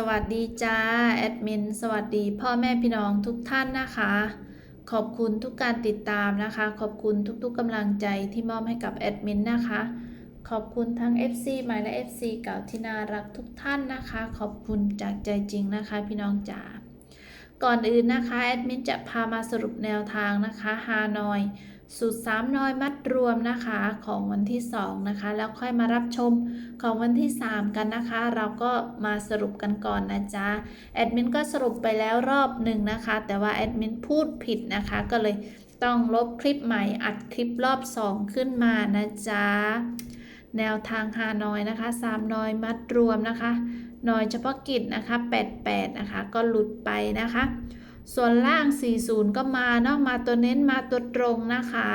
สวัสดีจ้าแอดมินสวัสดีพ่อแม่พี่น้องทุกท่านนะคะ ขอบคุณทุกการติดตามนะคะ ขอบคุณทุกๆกำลังใจที่มอบให้กับแอดมินนะคะ ขอบคุณทั้ง FC ใหม่และ FC เก่าที่น่ารักทุกท่านนะคะ ขอบคุณจากใจจริงนะคะ พี่น้องจ๋าก่อนอื่นนะคะแอดมินจะพามาสรุปแนวทางนะคะฮานอย สูตร3น้อยมัดรวมนะคะของวันที่ 2 นะคะ แล้วค่อยมารับชมของวันที่ 3 กันนะคะ เราก็มาสรุปกันก่อนนะจ๊ะแอดมินก็สรุปไปแล้วรอบหนึ่งนะคะ แต่ว่าแอดมินพูดผิดนะคะก็เลยต้องลบคลิปใหม่อัดคลิปรอบ 2 ขึ้นมานะจ๊ะแนวทางฮานอยนะคะ3น้อยมัดรวมนะคะน่อยเฉพาะกิจนะคะ 88 นะคะ ก็หลุดไปนะคะ ส่วนล่าง 40 ก็มาเนาะมาตัวเน้นมาตัวตรงนะคะ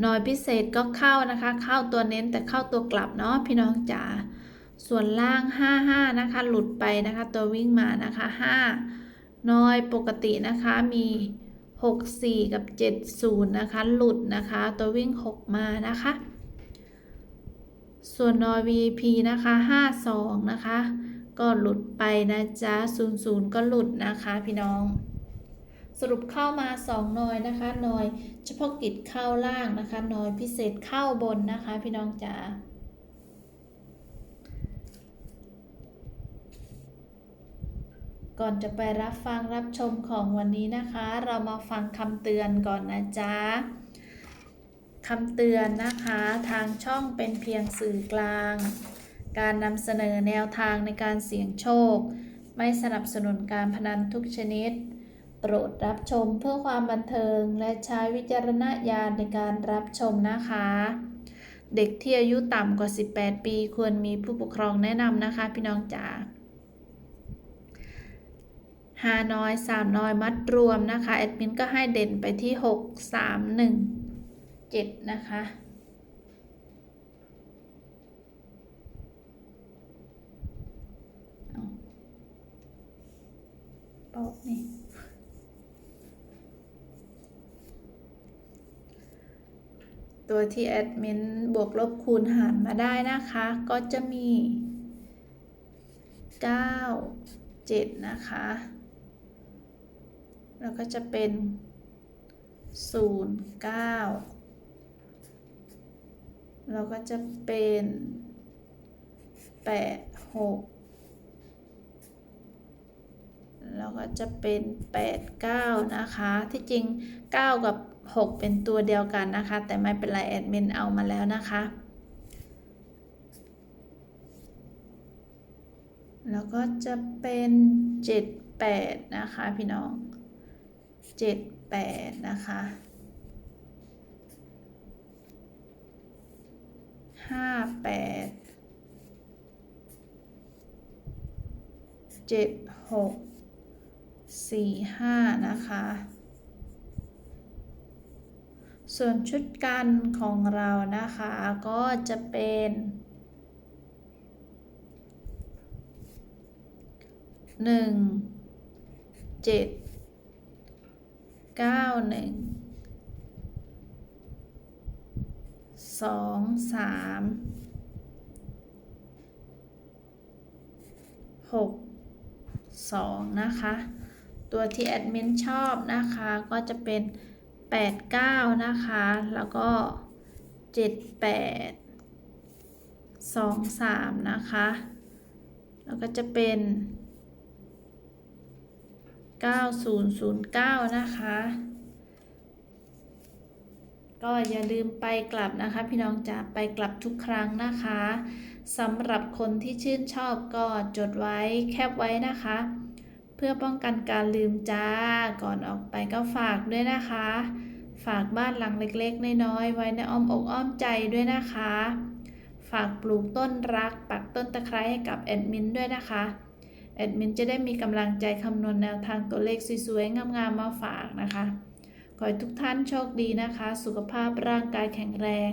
หน่อยพิเศษก็เข้านะคะ เข้าตัวเน้นแต่เข้าตัวกลับเนาะพี่น้องจ๋าส่วนล่าง 55 นะคะ หลุดไปนะคะ ตัววิ่งมานะคะ 5 น้อยปกตินะคะมี 64 กับ 70 นะคะ หลุดนะคะ ตัววิ่ง 6 มานะคะ ส่วนนอย VP นะคะ 52 นะคะ ก็หลุดไปนะจ๊ะ00ก็หลุดนะคะพี่น้อง สรุปเข้ามา2นอยนะคะนอยเฉพาะกิจเข้าล่างนะคะนอยพิเศษเข้าบนนะคะ พี่น้องจ๋าก่อนจะไปรับฟังรับชมของวันนี้นะคะ เรามาฟังคำเตือนก่อนนะจ๊ะคำเตือนนะคะทางช่องเป็นเพียงสื่อกลาง การนำเสนอแนวทางในการเสี่ยงโชค ไม่สนับสนุนการพนันทุกชนิด โปรดรับชมเพื่อความบันเทิงและใช้วิจารณญาณในการรับชมนะคะ เด็กที่อายุต่ำกว่า 18 ปี ควรมีผู้ปกครองแนะนำนะคะ พี่น้องจ๋าหาน้อยสามน้อยมัดรวมนะคะแอดมินก็ให้เด่นไปที่ 6 3 1 7 นะคะเอา เปอกนี่ตัวที่แอดมินบวกลบคูณหารมาได้นะคะ ก็จะมี 9 7 นะคะ แล้วก็จะเป็น 0 9 แล้วก็จะเป็น 8 6 แล้วก็จะเป็น 8 9 นะคะ ที่จริง 9 กับ 6 เป็นตัวเดียวกันนะคะ แต่ไม่เป็นไรแอดมินเอามาแล้วนะคะ แล้วก็จะเป็น 7 8 นะคะ พี่น้อง 7 8 นะคะห้าแปดเจ็ดหก สี่ห้านะคะ ส่วนชุดกันของเรานะคะก็จะเป็นหนึ่งเจ็ดเก้าหนึ่งสองสามหกสองนะคะ ตัวที่แอดมินชอบนะคะก็จะเป็น 8 9 นะคะ แล้วก็ 7 8 2 3 นะคะ แล้วก็จะเป็น 9009 นะคะ ก็อย่าลืมไปกลับนะคะ พี่น้องจะไปกลับทุกครั้งนะคะสำหรับคนที่ชื่นชอบก็จดไว้แคปไว้นะคะ เพื่อป้องกันการลืมจ้า ก่อนออกไปก็ฝากด้วยนะคะ ฝากบ้านหลังเล็กๆ น้อยๆ ไว้ในอ้อมอกอ้อมใจด้วยนะคะ ฝากปลูกต้นรัก ปักต้นตะไคร้ให้กับแอดมินด้วยนะคะ แอดมินจะได้มีกำลังใจคำนวณแนวทางตัวเลขสวยๆ งามๆ มาฝากนะคะ ขอให้ทุกท่านโชคดีนะคะ สุขภาพร่างกายแข็งแรง